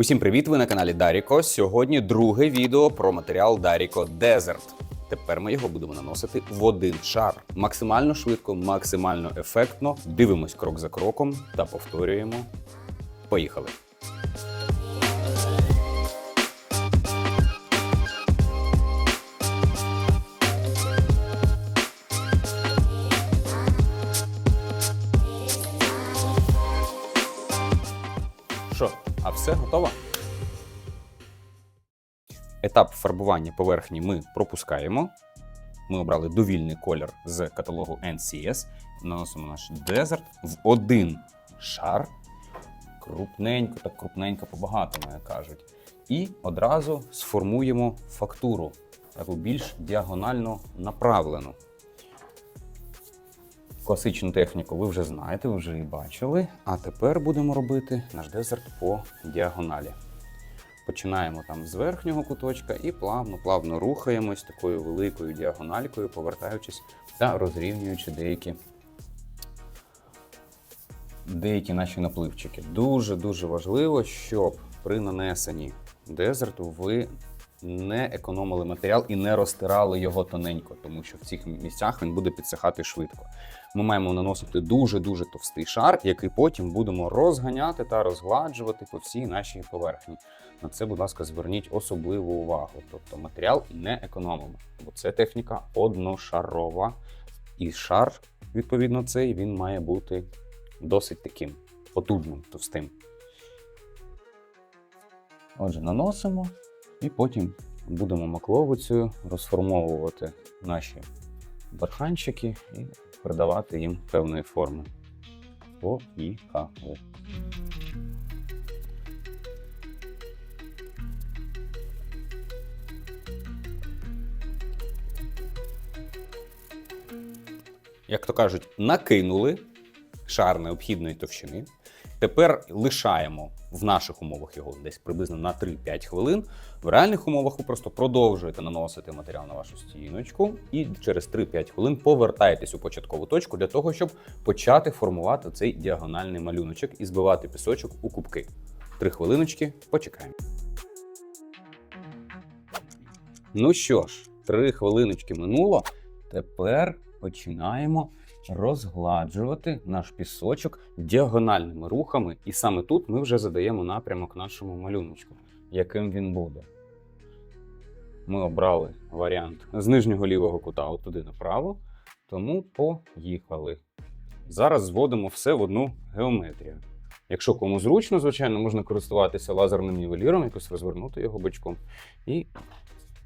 Усім привіт! Ви на каналі Даріко. Сьогодні друге відео про матеріал Даріко Desert. Тепер ми його будемо наносити в один шар. Максимально швидко, максимально ефектно. Дивимось крок за кроком та повторюємо. Поїхали! Що, а все готово? Етап фарбування поверхні ми пропускаємо. Ми обрали довільний колір з каталогу NCS. Наносимо наш дезерт в один шар. Крупненько, так крупненько, побагато, як кажуть. І одразу сформуємо фактуру, таку більш діагонально направлену. Класичну техніку ви вже знаєте, ви вже її бачили. А тепер будемо робити наш дезерт по діагоналі. Починаємо там з верхнього куточка і плавно-плавно рухаємось такою великою діагональкою, повертаючись та розрівнюючи деякі, деякі наші напливчики. Дуже-дуже важливо, щоб при нанесенні дезерту ви не економили матеріал і не розтирали його тоненько, тому що в цих місцях він буде підсихати швидко. Ми маємо наносити дуже-дуже товстий шар, який потім будемо розганяти та розгладжувати по всій нашій поверхні. На це, будь ласка, зверніть особливу увагу. Тобто матеріал не економимо, бо це техніка одношарова. І шар, відповідно, цей він має бути досить таким потужним, товстим. Отже, наносимо і потім будемо макловицею розформовувати наші барханчики і придавати їм певної форми. Поїхали. Як то кажуть, накинули шар необхідної товщини. Тепер лишаємо в наших умовах його десь приблизно на 3-5 хвилин. В реальних умовах ви просто продовжуєте наносити матеріал на вашу стіночку і через 3-5 хвилин повертаєтесь у початкову точку для того, щоб почати формувати цей діагональний малюночок і збивати пісочок у кубки. Три хвилиночки, почекаємо. Ну що ж, три хвилиночки минуло. Тепер починаємо розгладжувати наш пісочок діагональними рухами, і саме тут ми вже задаємо напрямок нашому малюночку, яким він буде. Ми обрали варіант з нижнього лівого кута от туди направо, тому поїхали. Зараз зводимо все в одну геометрію. Якщо кому зручно, звичайно, можна користуватися лазерним нівеліром, якось розвернути його бочком, і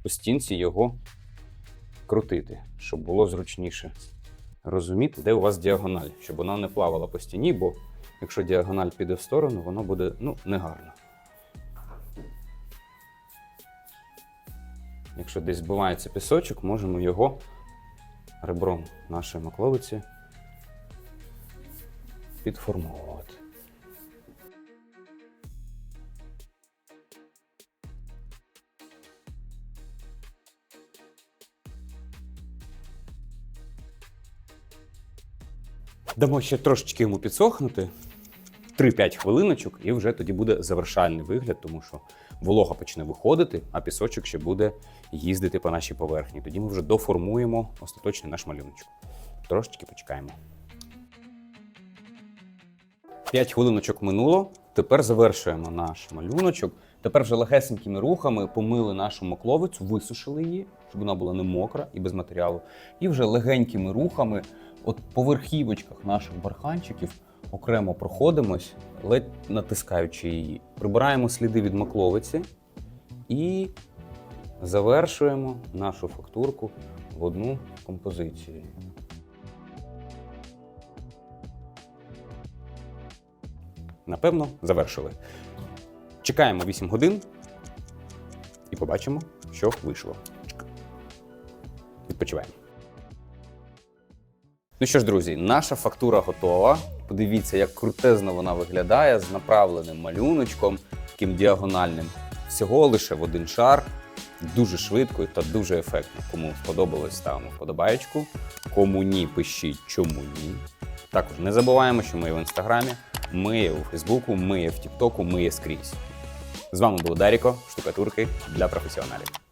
по стінці його крутити, щоб було зручніше розуміти, де у вас діагональ, щоб вона не плавала по стіні, бо якщо діагональ піде в сторону, воно буде ну, негарно. Якщо десь збивається пісочок, можемо його ребром нашої макловиці підформовувати. Дамо ще трошечки йому підсохнути. 3-5 хвилиночок, і вже тоді буде завершальний вигляд, тому що волога почне виходити, а пісочок ще буде їздити по нашій поверхні. Тоді ми вже доформуємо остаточний наш малюночок. Трошечки почекаємо. 5 хвилиночок минуло. Тепер завершуємо наш малюночок. Тепер вже легесенькими рухами помили нашу макловицю, висушили її, щоб вона була не мокра і без матеріалу. І вже легенькими рухами, от по верхівочках наших барханчиків, окремо проходимось, ледь натискаючи її. Прибираємо сліди від макловиці і завершуємо нашу фактурку в одну композицію. Напевно, завершили. Чекаємо 8 годин і побачимо, що вийшло. Відпочиваємо. Ну що ж, друзі, наша фактура готова. Подивіться, як крутезно вона виглядає з направленим малюночком, таким діагональним. Всього лише в один шар. Дуже швидко та дуже ефектно. Кому сподобалось, ставимо вподобаєчку. Кому ні, пишіть, чому ні. Також не забуваємо, що ми є в інстаграмі, ми є у Фейсбуку, ми є в Тіктоку, ми є скрізь. З вами був Даріко, штукатурки для професіоналів.